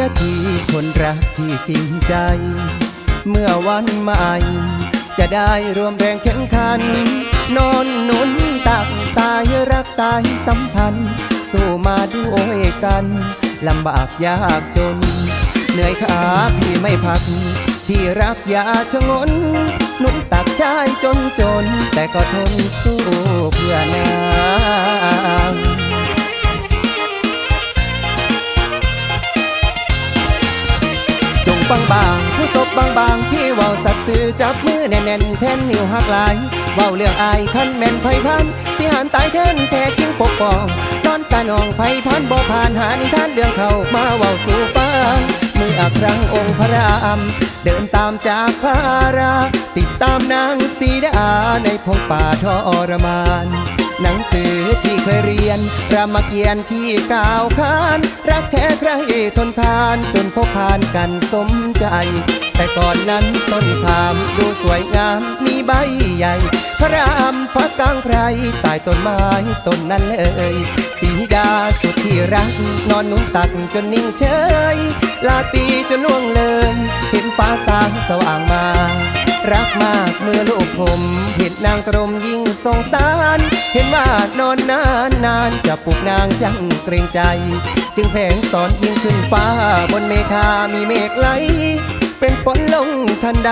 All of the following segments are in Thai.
ยทีคนรักที่จริงใจ เมื่อวันใหม่ จะได้รวมแรงแข่งขัน นอนหนุนตักตายรักสายสัมพันธ์ สู้มาด้วยกันลำบากยากจน เหนื่อยขาพี่ไม่พัก พี่รักยาชะงนหนุ่มตักชายจนจน แต่ก็ทนสู้เพื่อนา งจงฟังบางผู้ตบบางบางพี่เว้าสัตว์สื่อจับมือแน่นๆแทนนิ้วหักหลายเว้าเรื่องอายคันแม่นไพพันที่หันตายแทนแท้จริงปกป้องตอนสานองไพพันบ่ผ่านหานิทานเรื่องเขามาเว้าสู่ฟังมื่อครั้งองค์พระรามเดินตามจากพารา ติดตามนางสีดาในพงป่าทรมาน หนังสือที่เคยเรียนรามเกียรติ์ที่กล่าวขาน รักแท้ใครทนทานจนพบผ่านกันสมใจ แต่ก่อนนั้นต้นพามดูสวยงามมีใบใหญ่ พระรามพักกลางไพรใต้ต้นไม้ต้นนั้นเลยสีดาสุดที่รัก นอนนุนตักจนนิ่งเฉย ลาตีจนล่วงเลย เห็นฟ้าสางสว่างมา รักมากเมื่อลูกผมเห็นนางกรมยิ่งสงสาร เห็นว่านอนนานนานจะปลุกนางช่างเกรงใจ จึงแผงสอนยิ่งขึ้นฟ้า บนเมฆามีเมฆไหล เป็นฝนลงทันใด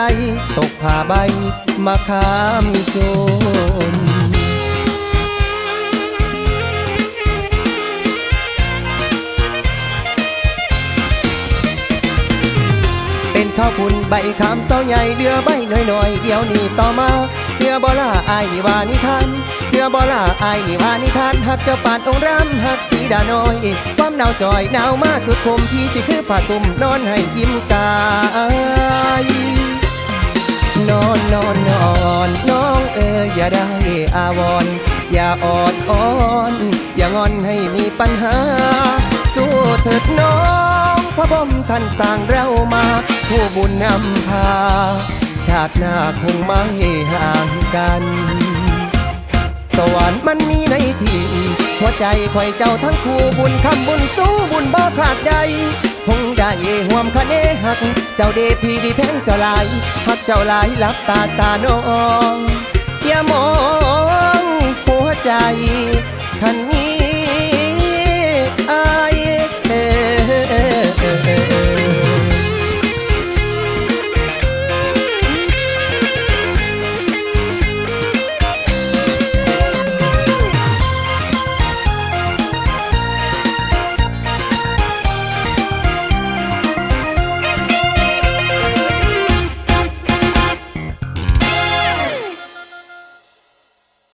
ตกผ่าใบมาคามโจร ข้าวปุ่นใบขามเสาใหญ่เดือใบหน่อยๆเดี๋ยวนี้ต่อมาเสือบอล่าอายนี่ว่านิทานเสือบอล่าอายนี่ว่านิทานหักเจ้าป่าดองรำหักสีดาน้อยความหนาวจอยหนาวมาสุดคมพี่สิคือผ้าตุ่มนอนให้ยิ้มกายนอนนอนนอนน้องเอ๋ยอย่าได้อาวรณ์อย่าออดอ้อนอย่างอนให้มีปัญหา สู้เถิดน้องพระบรมท่านสร้างเรามา ผู้บุญนำพา ชาติหน้าคงไม่ห่างกัน สวรรค์มันมีในที่หัวใจคอยเจ้าทั้งคู่บุญคำบุญสู้บุญบ่ขาดใดคงได้ห่วมคะเนหัก เจ้าเดพีดีแพงเจ้าลายหักเจ้าลายลับตาตาน้องอย่ามองหัวใจขันนี้